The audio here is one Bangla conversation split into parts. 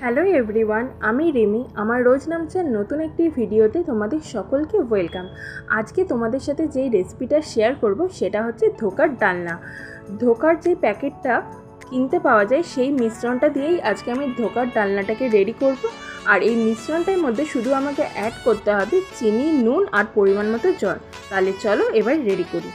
হ্যালো এভরিওয়ান, আমি রিমি। আমার রোজ নামচার নতুন একটি ভিডিওতে তোমাদের সকলকে ওয়েলকাম। আজকে তোমাদের সাথে যেই রেসিপিটা শেয়ার করব সেটা হচ্ছে ধোকার ডালনা। ধোকার যে প্যাকেটটা কিনতে পাওয়া যায় সেই মিশ্রণটা দিয়েই আজকে আমি ধোকার ডালনাটাকে রেডি করব। আর এই মিশ্রণটার মধ্যে শুধু আমাকে অ্যাড করতে হবে চিনি, নুন আর পরিমাণ মতো জল। তাহলে চলো এবার রেডি করি।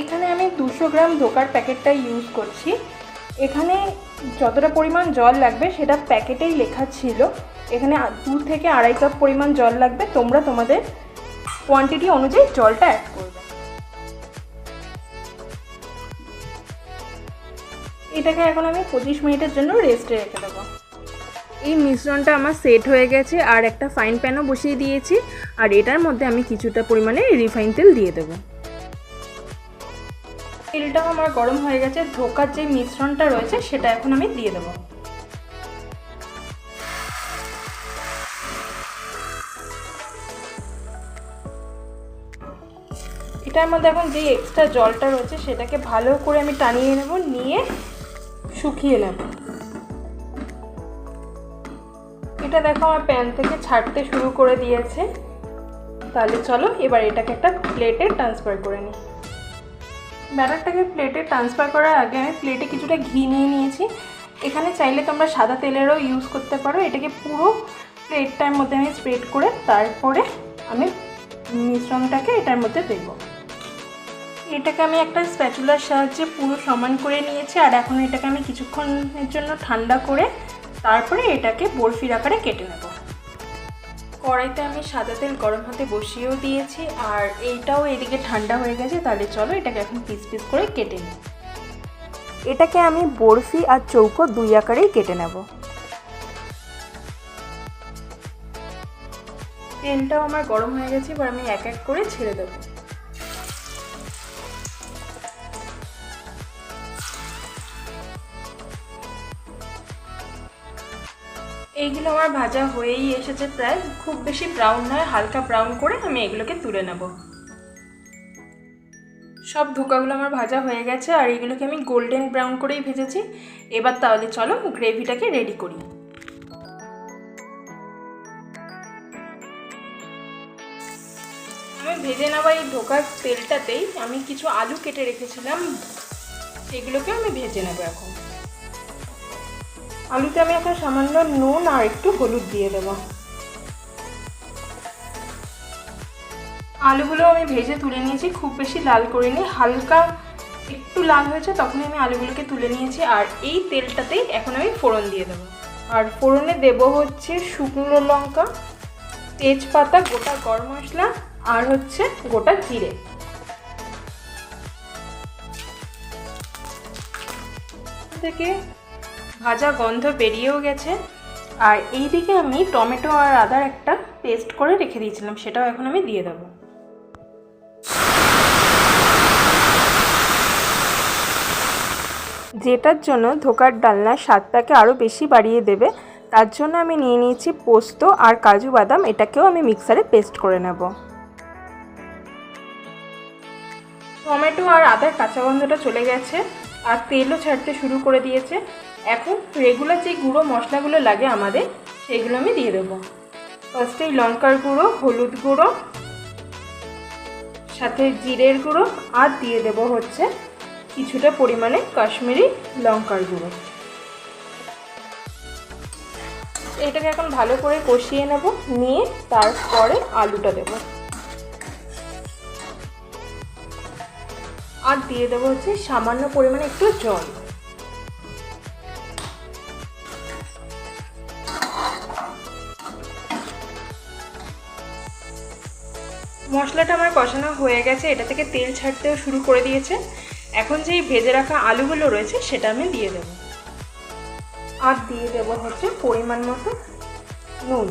এখানে আমি দুশো গ্রাম ধোকার প্যাকেটটা ইউজ করছি। এখানে যতটা পরিমাণ জল লাগবে সেটা প্যাকেটেই লেখা ছিল। এখানে দু থেকে আড়াই কাপ পরিমাণ জল লাগবে। তোমরা তোমাদের কোয়ান্টিটি অনুযায়ী জলটা অ্যাড করবে। এটাকে এখন আমি পঁচিশ মিনিটের জন্য রেস্টে রেখে দেবো। এই মিশ্রণটা আমার সেট হয়ে গেছে আর একটা ফাইন প্যানও বসিয়ে দিয়েছি। আর এটার মধ্যে আমি কিছুটা পরিমাণে রিফাইন তেল দিয়ে দেবো। তেলটাও আমার গরম হয়ে গেছে, ধোকার যে মিশ্রণটা রয়েছে সেটা এখন আমি দিয়ে দেবো। এটার মধ্যে এখন যে এক্সট্রা জলটা রয়েছে সেটাকে ভালো করে আমি টানিয়ে নেব, নিয়ে শুকিয়ে নেব। এটা দেখো আমার প্যান থেকে ছাড়তে শুরু করে দিয়েছে। তাহলে চলো এবার এটাকে একটা প্লেটে ট্রান্সফার করে নিই। ব্যাটারটাকে প্লেটে ট্রান্সফার করার আগে আমি প্লেটে কিছুটা ঘি নিয়ে নিয়েছি। এখানে চাইলে তোমরা সাদা তেলেরও ইউজ করতে পারো। এটাকে পুরো প্লেটটার মধ্যে আমি স্প্রেড করে তারপরে আমি মিশ্রণটাকে এটার মধ্যে দেব। এটাকে আমি একটা স্প্যাচুলার সাহায্যে পুরো সমান করে নিয়েছি। আর এখন এটাকে আমি কিছুক্ষণের জন্য ঠান্ডা করে তারপরে এটাকে বরফির আকারে কেটে নেব। কড়াইতে আমি সাদা তেল গরম হতে বসিয়েও দিয়েছি আর এইটাও এদিকে ঠান্ডা হয়ে গেছে তাহলে চলো এটাকে এখন পিস পিস করে কেটে নিই। এটাকে আমি বরফি আর চৌকো দুই আকারেই কেটে নেব। তেলটাও আমার গরম হয়ে গেছে এবার আমি এক এক করে ছেড়ে দেবো। এইগুলো আমার ভাজা হয়েই এসেছে প্রায়। খুব বেশি ব্রাউন নয়, হালকা ব্রাউন করে আমি এগুলোকে তুলে নেব। সব ধোকাগুলো আমার ভাজা হয়ে গেছে আর এগুলোকে আমি গোল্ডেন ব্রাউন করেই ভেজেছি। এবার তাহলে চলো গ্রেভিটাকে রেডি করি। আমি ভেজে নেওয়া এই ধোকার তেলটাতেই আমি কিছু আলু কেটে রেখেছিলাম। সেগুলোকে আমি ভেজে নেব এখন। আলুতে আমি এখন সামান্য নুন আর একটু হলুদ দিয়ে দেব। আলুগুলো আমি ভেজে তুলে নিয়েছি, খুব বেশি লাল করে নিই হালকা একটু লাল হয়েছে তখনই আমি আলুগুলোকে তুলে নিয়েছি আর এই তেলটাতেই এখন আমি ফোড়ন দিয়ে দেবো। আর ফোড়নে দেব হচ্ছে শুকনো লঙ্কা, তেজপাতা, গোটা গরম মশলা আর হচ্ছে গোটা জিরে। থেকে ভাজা গন্ধ বেরিয়েও গেছে। আর এই দিকে আমি টমেটো আর আদার একটা পেস্ট করে রেখে দিয়েছিলাম, সেটাও এখন আমি দিয়ে দেবো। যেটার জন্য ধোকার ডালনার স্বাদটাকে আরও বেশি বাড়িয়ে দেবে, তার জন্য আমি নিয়ে নিয়েছি পোস্ত আর কাজু বাদাম, এটাকেও আমি মিক্সারে পেস্ট করে নেব। টমেটো আর আদার কাঁচা গন্ধটা চলে গেছে, আর তেলও ছাড়তে শুরু করে দিয়েছে। এখন রেগুলার যে গুঁড়ো মশলাগুলো লাগে আমাদের, সেগুলো আমি দিয়ে দেবো। ফার্স্টেই লঙ্কার গুঁড়ো, হলুদ গুঁড়ো, সাথে জিরের গুঁড়ো, আর দিয়ে দেব হচ্ছে কিছুটা পরিমাণে কাশ্মীরি লঙ্কার গুঁড়ো। এটাকে এখন ভালো করে কষিয়ে নেব, নিয়ে তারপরে আলুটা দেবো। আর দিয়ে দেবো হচ্ছে সামান্য পরিমাণে একটু জল। মশলাটা আমার কষানো হয়ে গেছে, এটা থেকে তেল ছাড়তেও শুরু করে দিয়েছে। এখন যেই ভেজে রাখা আলুগুলো রয়েছে, সেটা আমি দিয়ে দেব। আর দিয়ে দেব হচ্ছে পরিমাণ মতো নুন।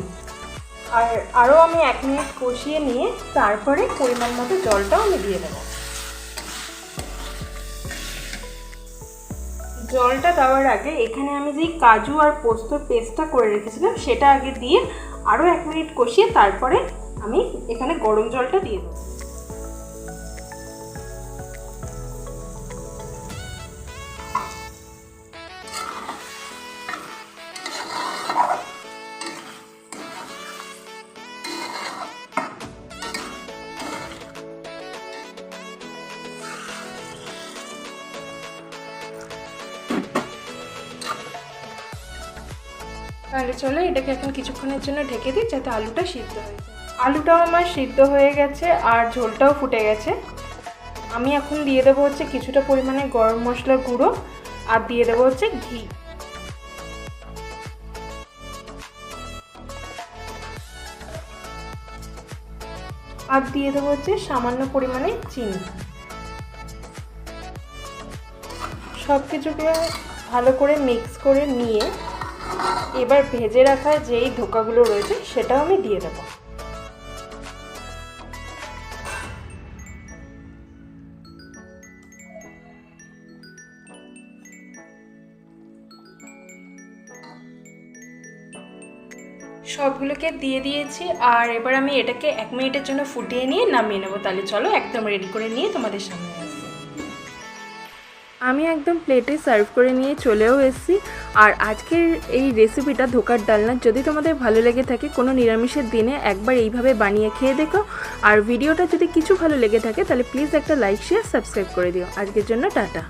আর আরও আমি এক মিনিট কষিয়ে নিয়ে তারপরে পরিমাণ মতো জলটাও আমি দিয়ে দেবো। জলটা দেওয়ার আগে এখানে আমি যেই কাজু আর পোস্তর পেস্টটা করে রেখেছিলাম, সেটা আগে দিয়ে আরও এক মিনিট কষিয়ে তারপরে আমি এখানে গরম জলটা দিয়ে দেবো। তাহলে চলো এটাকে এখন কিছুক্ষণের জন্য ঢেকে দিই যাতে আলুটা সিদ্ধ হয়ে যায়। আলুটাও আমার সিদ্ধ হয়ে গেছে আর ঝোলটাও ফুটে গেছে। আমি এখন দিয়ে দেবো হচ্ছে কিছুটা পরিমাণে গরম মশলার গুঁড়ো আর দিয়ে দেবো হচ্ছে ঘি। আর দিয়ে দেবো হচ্ছে সামান্য পরিমাণে চিনি। সব কিছুকে ভালো করে মিক্স করে নিয়ে এবার ভেজে রাখা যেই ধোকাগুলো রয়েছে সেটাও আমি দিয়ে দেবো। সবগুলোকে দিয়ে দিয়েছি, আর এবার আমি এটাকে এক মিনিটের জন্য ফুটিয়ে নিয়ে নামিয়ে নেব। তাহলে চলো, একদম রেডি করে নিয়ে তোমাদের সামনে আমি একদম প্লেটে সার্ভ করে নিয়ে চলেও এসেছি, আর আজকের এই রেসিপিটা ধোকার ডালনা যদি তোমাদের ভালো লেগে থাকে, কোনো নিরামিষের দিনে একবার এইভাবে বানিয়ে খেয়ে দেখো। আর ভিডিওটা যদি কিছু ভালো লেগে থাকে, তাহলে প্লিজ একটা লাইক শেয়ার সাবস্ক্রাইব করে দিও। আজকের জন্য টাটা।